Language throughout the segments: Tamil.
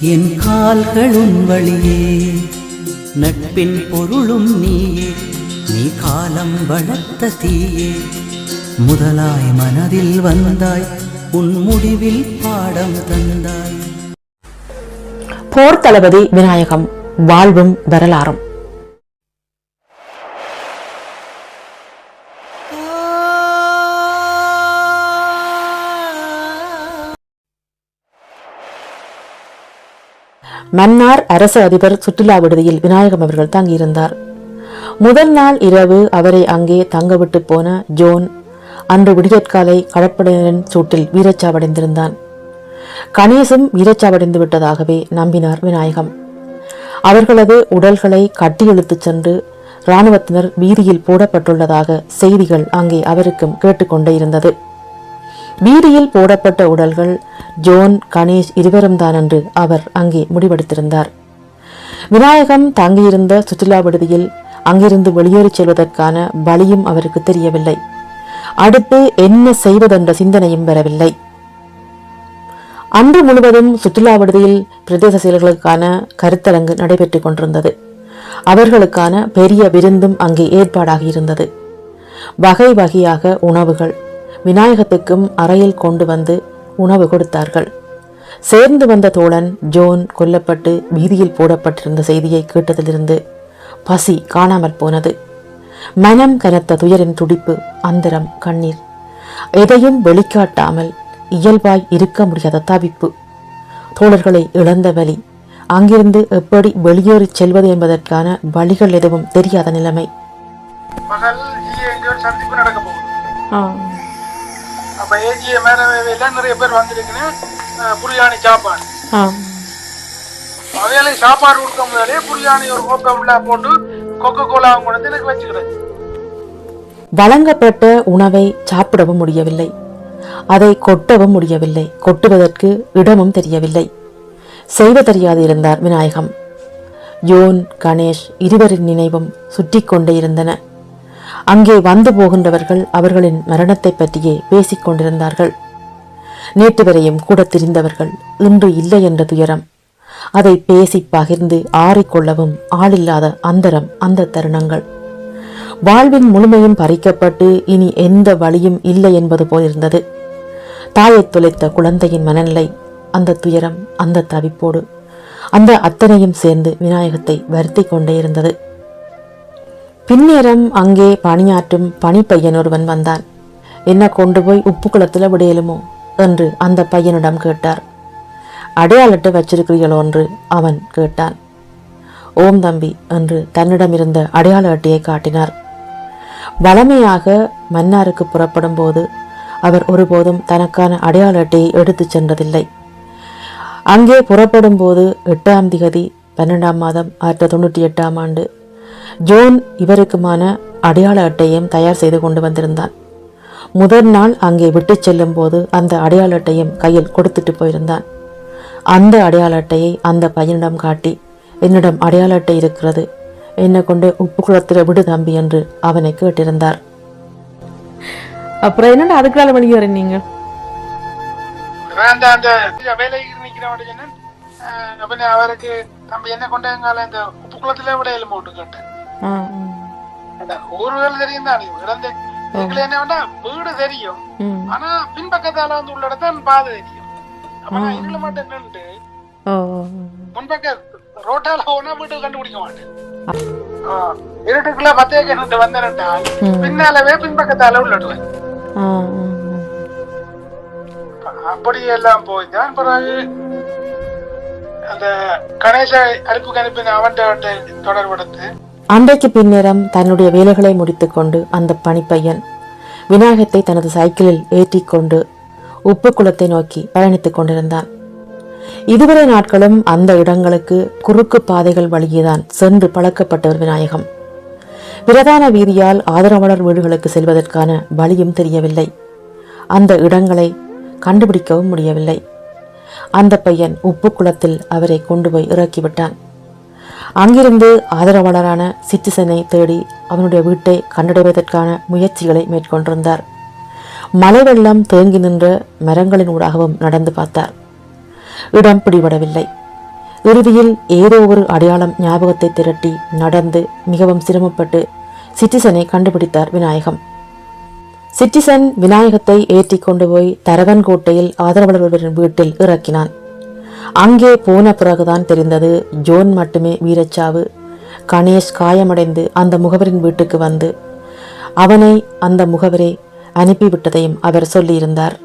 என் கால்களும் வழியே. நட்பின் பொருளும் நீயே. நீ காலம் வளர்த்த தீயே. முதலாய் மனதில் வந்தாய். உன் முடிவில் பாடம் தந்தாய். போர் தளபதி விநாயகம் வாழ்வும் வரலாறும். மன்னார் அரசு அதிபர் சுற்றுலா விடுதியில் விநாயகம் அவர்கள் தங்கியிருந்தார். முதல் நாள் இரவு அவரை அங்கே தங்கவிட்டு போன ஜோன் அன்று விடியற்காலை கடற்படையினரின் சூட்டில் வீரச்சாவடைந்திருந்தான். கணேசும் வீரச்சாவடைந்து விட்டதாகவே நம்பினார் விநாயகம். அவர்களது உடல்களை கட்டியெழுத்துச் சென்று இராணுவத்தினர் வீதியில் போடப்பட்டுள்ளதாக செய்திகள் அங்கே அவருக்கும் கேட்டுக்கொண்டே இருந்தது. வீதியில் போடப்பட்ட உடல்கள் ஜோன் கணேஷ் இருவரும் தான் என்று அவர் அங்கே முடிவெடுத்திருந்தார். விநாயகம் தங்கியிருந்த சுற்றுலா விடுதியில் அங்கிருந்து வெளியேறிச் செல்வதற்கான வழியும் அவருக்கு தெரியவில்லை. அடுத்து என்ன செய்வதென்ற சிந்தனையும் வரவில்லை. அன்று முழுவதும் சுற்றுலா விடுதியில் பிரதேச செயல்களுக்கான கருத்தரங்கு நடைபெற்றுக் கொண்டிருந்தது. அவர்களுக்கான பெரிய விருந்தும் அங்கே ஏற்பாடாகி இருந்தது. வகை வகையாக உணவுகள் விநாயகத்துக்கும் அறையில் கொண்டு வந்து உணவு கொடுத்தார்கள். சேர்ந்து வந்த தோழன் ஜோன் கொல்லப்பட்டு வீதியில் போடப்பட்டிருந்த செய்தியை கேட்டதிலிருந்து பசி காணாமற் போனது. மனம் கனத்த துயரின் துடிப்பு அந்தரம் கண்ணீர். எதையும் வெளிக்காட்டாமல் இயல்பாய் இருக்க முடியாத தவிப்பு. தோழர்களை இழந்த வலி. அங்கிருந்து எப்படி வெளியேறிச் செல்வது என்பதற்கான வழிகள் எதுவும் தெரியாத நிலைமை. சந்திப்பு நடக்க போகுது. அப்ப ஏஜிஏ மேல நிறைய பேர் வந்திருக்குன்னு புரியாணி சாப்பாடு. அவையாலே சாப்பாடு கொடுக்க முதலே புரியாணி ஒரு கோப்பை போட்டு கொக்கோ கோலா வந்து எனக்கு வச்சுக்கிறது. வழங்கப்பட்ட உணவை சாப்பிடவும் முடியவில்லை. அதை கொட்டவும் முடியவில்லை. கொட்டுவதற்கு இடமும் தெரியவில்லை. செய்வ தெரியாது இருந்தார் விநாயகம். யோன் கணேஷ் இருவரின் நினைவும் சுற்றி கொண்டே இருந்தன. அங்கே வந்து போகின்றவர்கள் அவர்களின் மரணத்தை பற்றியே பேசிக் கொண்டிருந்தார்கள் நேற்று வரையும் கூட திரிந்தவர்கள் இன்று இல்லை என்ற துயரம். அதை பேசி பகிர்ந்து ஆறிக்கொள்ளவும் ஆளில்லாத அந்தரம் அந்த தருணங்கள். வாழ்வின் முழுமையும் பறிக்கப்பட்டு இனி எந்த வழியும் இல்லை என்பது போலிருந்தது. தாயைத் தொலைத்த குழந்தையின் மனநிலை அந்த துயரம் அந்த தவிப்போடு அந்த அத்தனையும் சேர்ந்து விநாயகத்தை வருத்தி கொண்டே இருந்தது. பின்னேரம் அங்கே பணியாற்றும் பணிப்பையன் ஒருவன் வந்தான். என்ன கொண்டு போய் உப்பு குளத்தில் விடையலுமோ? என்று அந்த பையனிடம் கேட்டார். அடையாளட்டு வச்சிருக்கிறீர்களோ? என்று அவன் கேட்டான். ஓம் தம்பி என்று தன்னிடமிருந்த அடையாள அட்டையை காட்டினார். வளமையாக மன்னாருக்கு புறப்படும் போது அவர் ஒருபோதும் தனக்கான அடையாள அட்டையை எடுத்துச் சென்றதில்லை. அங்கே புறப்படும் போது எட்டாம் திகதி பன்னெண்டாம் மாதம் ஆயிரத்தி தொண்ணூற்றி எட்டாம் ஆண்டு ஜோன் இவருக்குமான அடையாள அட்டையும் தயார் செய்து கொண்டு வந்திருந்தான். முதல் நாள் அங்கே விட்டுச் செல்லும் போது அந்த அடையாள அட்டையும் கையில் கொடுத்துட்டு போயிருந்தான். அந்த அடையாள அட்டையை அந்த பையனிடம் காட்டி என்னிடம் அடையாள அட்டை இருக்கிறது. என்னை கொண்டு உப்பு குளத்தில் விடு தம்பி என்று அவனை கேட்டிருந்தார். அப்புறம் என்னடா அதுக்குள்ள வெளியே நீங்க? அப்ப நான் அவருக்கு தம்பி என்ன கொண்டு எங்கால இந்த உப்பு குளத்துல விட எலும்பு போட்டு கேட்டேன். ஊர்கள் தெரியும் தான் இழந்த எங்களை என்ன வீடு தெரியும். ஆனா பின்பக்கத்தால வந்து உள்ள இடத்தான் பாதை தெரியும். அப்ப நான் இதுல மட்டும் நின்று முன்பக்க ரோட்டால போனா வீட்டு கண்டுபிடிக்க மாட்டேன். இருட்டுக்குள்ள பத்தே கிணத்து வந்தேன்ட்டால் பின்னாலவே பின்பக்கத்தால உள்ளடுவேன் அப்படி எல்லாம் போய்தான் பிறகு அந்த கணேச அனுப்பு அனுப்பின அவன்கிட்ட தொடர்படுத்து அன்றைக்கு பின்னேரம் தன்னுடைய வேலைகளை முடித்துக்கொண்டு அந்த பணிப்பையன் விநாயகத்தை தனது சைக்கிளில் ஏற்றிக்கொண்டு உப்பு குளத்தை நோக்கி பயணித்துக் கொண்டிருந்தான். இதுவரை நாட்களும் அந்த இடங்களுக்கு குறுக்கு பாதைகள் வழியேதான் சென்று பழக்கப்பட்டவர் விநாயகம். பிரதான வீதியால் ஆதரவாளர் வீடுகளுக்கு செல்வதற்கான வழியும் தெரியவில்லை. அந்த இடங்களை கண்டுபிடிக்கவும் முடியவில்லை. அந்த பையன் உப்பு குளத்தில் அவரை கொண்டு போய் இறக்கிவிட்டான். அங்கிருந்து ஆதரவாளரான சிற்றிசனை தேடி அவனுடைய வீட்டை கண்டடைவதற்கான முயற்சிகளை மேற்கொண்டிருந்தார். மழை வெள்ளம் தேங்கி நின்ற மரங்களின் ஊடாகவும் நடந்து பார்த்தார். இடம் பிடிபடவில்லை. இறுதியில் ஏதோ ஒரு அடையாளம் ஞாபகத்தை திரட்டி நடந்து மிகவும் சிரமப்பட்டு சிட்டிசனை கண்டுபிடித்தார் விநாயகம். சிட்டிசன் விநாயகத்தை ஏற்றி கொண்டு போய் தரவன்கோட்டையில் ஆதரவாளர்களின் வீட்டில் இறக்கினான். அங்கே போன பிறகுதான் தெரிந்தது ஜோன் மட்டுமே வீரச்சாவு. கணேஷ் காயமடைந்து அந்த முகவரின் வீட்டுக்கு வந்து அவனை அந்த முகவரை அனுப்பிவிட்டதையும் அவர் சொல்லியிருந்தார்.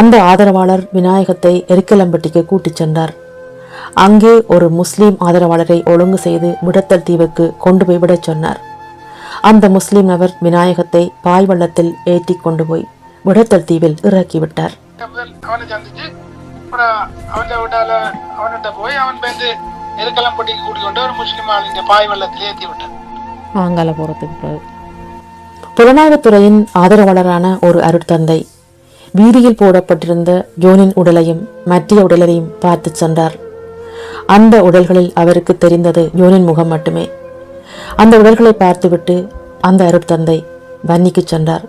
அந்த ஆதரவாளர் விநாயகத்தை எரிக்கலம்பட்டிக்கு கூட்டிச் சென்றார். அங்கே ஒரு முஸ்லீம் ஆதரவாளரை ஒழுங்கு செய்து விடத்தல் தீவுக்கு கொண்டு போய் விடச் சொன்னார். அந்த முஸ்லீம் நபர் விநாயகத்தை பாய்வள்ளத்தில் ஏற்றி கொண்டு போய் விடத்தல் தீவில் இறக்கிவிட்டார். அப்புறம் அவன் விட்டால அவன்கிட்ட போய் அவன் வந்து எருக்கலம்பட்டிக்கு கூட்டிக் கொண்டு ஒரு முஸ்லீம் ஆள் இந்த பாய் வெள்ளத்தில் ஏற்றி விட்டான். ஆங்கால போறதுக்கு பிறகு. புலனாய்வுத்துறையின் ஆதரவாளரான ஒரு அருட்தந்தை வீதியில் போடப்பட்டிருந்த ஜோனின் உடலையும் மற்றிய உடலையும் பார்த்து சென்றார். அந்த உடல்களில் அவருக்கு தெரிந்தது ஜோனின் முகம் மட்டுமே. அந்த உடல்களை பார்த்துவிட்டு அந்த அருட்தந்தை வன்னிக்கு சென்றார்.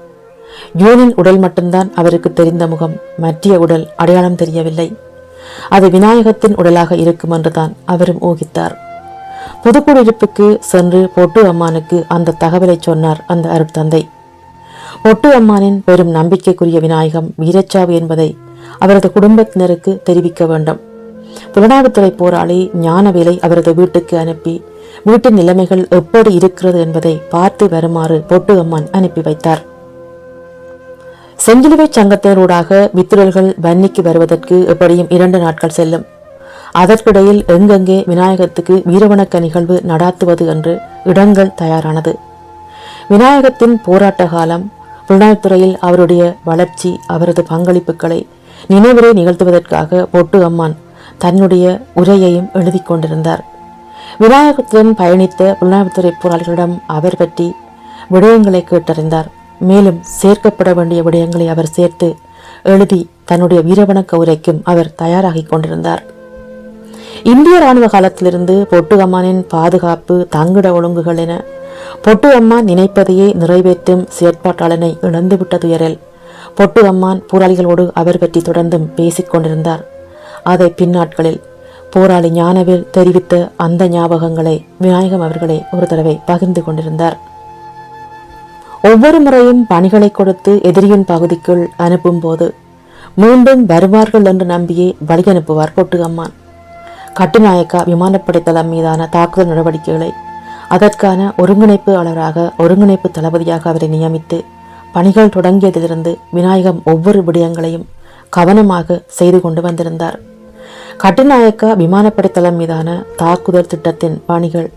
ஜூனின் உடல் மட்டும்தான் அவருக்கு தெரிந்த முகம். மற்றிய உடல் அடையாளம் தெரியவில்லை. அது விநாயகத்தின் உடலாக இருக்கும் என்றுதான் அவரும் ஊகித்தார். புதுக்குடியிருப்புக்கு சென்று பொட்டு அம்மானுக்கு அந்த தகவலை சொன்னார் அந்த அருட்தந்தை. பொட்டு அம்மானின் பெரும் நம்பிக்கைக்குரிய விநாயகம் வீரச்சாவு என்பதை அவரது குடும்பத்தினருக்கு தெரிவிக்க வேண்டும். புலனாய்வுத்துறை போராளி ஞானவேலை அவரது வீட்டுக்கு அனுப்பி வீட்டின் நிலைமைகள் எப்படி இருக்கிறது என்பதை பார்த்து வருமாறு பொட்டு அம்மான் அனுப்பி வைத்தார். செஞ்சிலுவை சங்கத்தினூடாக வித்துரல்கள் வன்னிக்கு வருவதற்கு எப்படியும் இரண்டு நாட்கள் செல்லும். அதற்கிடையில் எங்கெங்கே விநாயகத்துக்கு வீரவணக்க நிகழ்வு நடாத்துவது என்று இடங்கள் தயாரானது. விநாயகத்தின் போராட்ட காலம் புலனாய்த்துறையில் அவருடைய வளர்ச்சி அவரது பங்களிப்புகளை நினைவுரை நிகழ்த்துவதற்காக பொட்டு அம்மான் தன்னுடைய உரையையும் எழுதி கொண்டிருந்தார். விநாயகத்துடன் பயணித்த புலனாய்வுத்துறை போராளிகளிடம் அவர் பற்றி விடயங்களை கேட்டறிந்தார். மேலும் சேர்க்கப்பட வேண்டிய விடயங்களை அவர் சேர்த்து எழுதி தன்னுடைய வீரவணக்க உரைக்கும் அவர் தயாராகிக் கொண்டிருந்தார். இந்திய ராணுவ காலத்திலிருந்து பொட்டு அம்மானின் பாதுகாப்பு தங்கிட ஒழுங்குகள் என பொட்டு அம்மான் நினைப்பதையே நிறைவேற்றும் செயற்பாட்டாளனை இழந்துவிட்ட துயரில் பொட்டு அம்மான் போராளிகளோடு அவர் பற்றி தொடர்ந்தும் பேசிக் கொண்டிருந்தார். அதை பின்னாட்களில் போராளி ஞானவேல் தெரிவித்த அந்த ஞாபகங்களை விநாயகம் அவர்களே ஒரு தடவை பகிர்ந்து கொண்டிருந்தார். ஒவ்வொரு முறையும் பணிகளை கொடுத்து எதிரியின் பகுதிக்குள் அனுப்பும் போது மீண்டும் வருவார்கள் என்று நம்பியே வழி அனுப்புவார் பொட்டு அம்மான் கட்டுநாயக்கா விமானப்படை தளம் மீதான தாக்குதல் நடவடிக்கைகளை அதற்கான ஒருங்கிணைப்பாளராக ஒருங்கிணைப்பு தளபதியாக அவரை நியமித்து பணிகள் தொடங்கியதிலிருந்து விநாயகம் ஒவ்வொரு விடயங்களையும் கவனமாக செய்து கொண்டு வந்திருந்தார். கட்டுநாயக்கா விமானப்படை தளம் மீதான தாக்குதல் திட்டத்தின் பணிகள்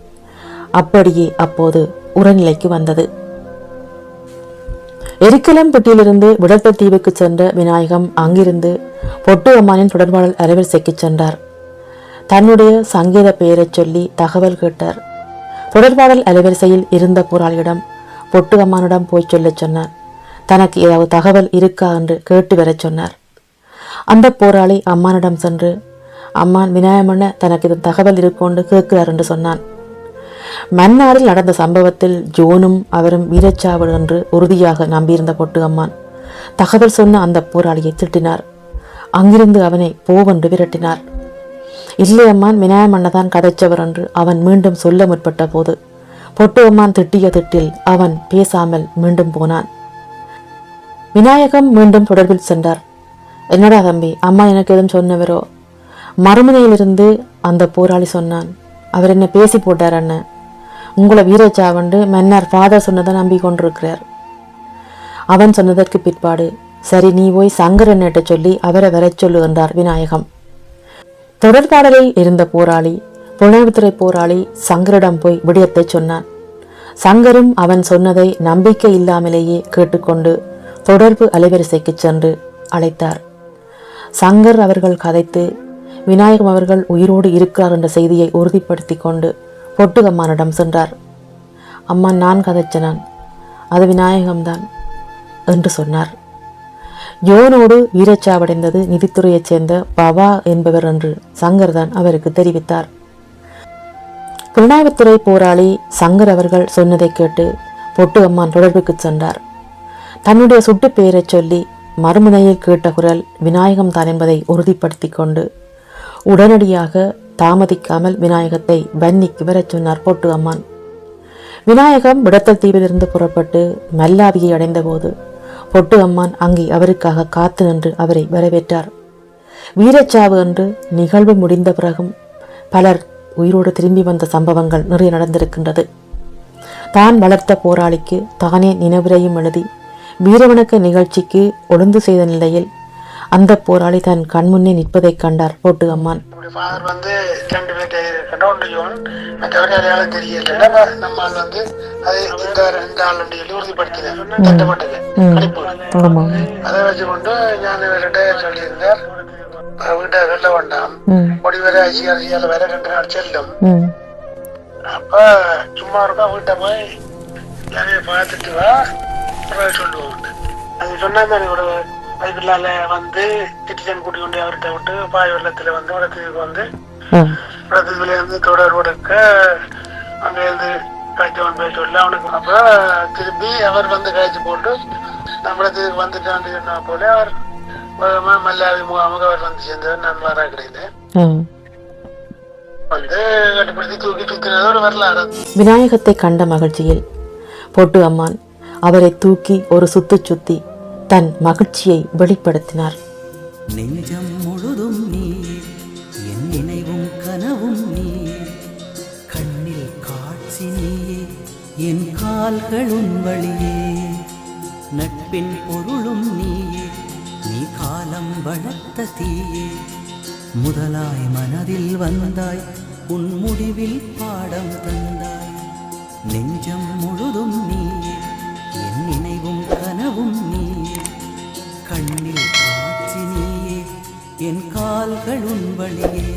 அப்படியே அப்போது உரநிலைக்கு வந்தது. எரிக்கலம்பட்டியிலிருந்து விடத்தல் தீவுக்கு சென்ற விநாயகம் அங்கிருந்து பொட்டு அம்மானின் தொடர்பாளர் அலைவரிசைக்கு சென்றார். தன்னுடைய சங்கீத பெயரைச் சொல்லி தகவல் கேட்டார். தொடர்பாடல் அலைவரிசையில் இருந்த போராளியிடம் பொட்டு அம்மானிடம் போய் சொல்லச் சொன்னார். தனக்கு ஏதாவது தகவல் இருக்கா என்று கேட்டு வரச் சொன்னார். அந்த போராளி அம்மானிடம் சென்று அம்மான் விநாயகமண்ண தனக்கு இது தகவல் இருக்கோண்டு கேட்கிறார் என்று சொன்னான். மன்னாரில் நடந்த சம்பவத்தில் ஜோனும் அவரும் வீரச்சாவு என்று உறுதியாக நம்பியிருந்த பொட்டு அம்மான். தகவல் சொன்ன அந்த போராளியை திட்டினார். அங்கிருந்து அவனை போவென்று விரட்டினார். இல்லை அம்மான் தான் கதைச்சவர் என்று அவன் மீண்டும் சொல்ல முற்பட்ட போது பொட்டு அம்மான் திட்டிய திட்டில் அவன் பேசாமல் மீண்டும் போனான். விநாயகம் மீண்டும் தொடர்பில் சென்றார். என்னடா தம்பி அம்மா எனக்கு எதுவும் சொன்னவரோ? மறுமுனையிலிருந்து அந்த போராளி சொன்னான் அவர் என்ன பேசி போட்டார் அண்ணன் உங்களை வீரச்சாவண்டு மன்னர் ஃபாதர் சொன்னதை நம்பி கொண்டிருக்கிறார் அவன் சொன்னதற்கு பிற்பாடு சரி நீ போய் சங்கரன்னிட்ட சொல்லி அவரை வரச் சொல்லு என்றார் விநாயகம். தொடர்பாடலில் இருந்த போராளி புலனாய்வுத்துறை போராளி சங்கரிடம் போய் விடயத்தை சொன்னான். சங்கரும் அவன் சொன்னதை நம்பிக்கை இல்லாமலேயே கேட்டுக்கொண்டு தொடர்பு அலைவரிசைக்கு சென்று அழைத்தார். சங்கர் அவர்கள் கதைத்து விநாயகம் அவர்கள் உயிரோடு இருக்கிறார் என்ற செய்தியை உறுதிப்படுத்தி கொண்டு பொட்டுகம்மானிடம் சென்றார். அம்மா நான் கதைச்சனான். அது விநாயகம்தான் என்று சொன்னார். யோனோடு வீரச்சாவடைந்தது நிதித்துறையைச் சேர்ந்த பவா என்பவர் என்று சங்கர் தான் அவருக்கு தெரிவித்தார். புலனாய்வுத்துறை போராளி சங்கர் அவர்கள் சொன்னதை கேட்டு பொட்டு அம்மான் தொடர்புக்கு சென்றார். தன்னுடைய சுட்டு பெயரைச் சொல்லி மறுமுனையில் கேட்ட குரல் விநாயகம் தான் என்பதை உறுதிப்படுத்தி கொண்டு உடனடியாக தாமதிக்காமல் விநாயகத்தை வன்னிக்கு வரச் சொன்னார் பொட்டு அம்மான். விநாயகம் விடத்தல் தீவிலிருந்து புறப்பட்டு மல்லாவியை அடைந்தபோது பொட்டு அம்மான் அங்கே அவருக்காக காத்து நின்று அவரை வரவேற்றார். வீரச்சாவு என்று நிகழ்வு முடிந்த பிறகும் பலர் உயிரோடு திரும்பி வந்த சம்பவங்கள் நிறைய நடந்திருக்கின்றது. தான் வளர்த்த போராளிக்கு தானே நினைவுரையும் எழுதி வீரவணக்க நிகழ்ச்சிக்கு ஒழுந்து செய்த நிலையில் அந்த போராளி தன் கண்முன்னே நிற்பதைக் கண்டார் போட்டு அம்மான் ஃபாதர் வந்து ரெண்டு பேர்ட்ட கண்டவுண்டு ஜோன் மற்றவரை அடையாளம் தெரியல நம்ம ஆள் வந்து அது இந்த இந்த ஆள் சொல்லி உறுதிப்படுத்தினார். திட்டப்பட்டது அதை வச்சுக்கொண்டு ஞான வேலைட்ட சொல்லியிருந்தார். வீட்டை வெல்ல வேண்டாம் ம். முடி வரை ஐசிஆர்சியால வேற ரெண்டு நாள் செல்லும். அப்ப சும்மா இருக்கா வீட்டை போய் யாரைய பார்த்துட்டு வா சொல்லுவோம். அது சொன்னா தானே பைபிளால வந்து சிட்டிசன் கூட்டி கொண்டு அவர்கிட்ட விட்டு பாய் வெள்ளத்துல வந்து வடத்துக்கு வந்து வடத்துல இருந்து தொடர் கொடுக்க அங்க இருந்து காய்ச்சவன் போய் சொல்ல அவனுக்கு அப்ப திரும்பி அவர் வந்து காய்ச்சி போட்டு நம்மளத்துக்கு வந்துட்டான்னு சொன்னா போல அவர் மல்லாவி முகாமுக்கு அவர் வந்து சேர்ந்தவர் நான் வரா கிடையாது வந்து கட்டுப்படுத்தி தூக்கி சுத்தினது ஒரு வரலாறு. விநாயகத்தை கண்ட மகிழ்ச்சியில் பொட்டு அம்மான் அவரை தூக்கி ஒரு சுத்து சுத்தி தன் மகிழ்ச்சியை வெளிப்படுத்தினார். நெஞ்சம் முழுதும் நீ என் நினைவும் கனவும் நீ கண்ணில் காட்சி நீயே என் கால்களும் வழியே. நட்பின் பொருளும் நீயே நீ காலம் வளர்த்த தீயே. முதலாய் மனதில் வந்தாய் உன் முடிவில் பாடம் தந்தாய். நெஞ்சம் முழுதும் நீ மகள் உன் வழியே.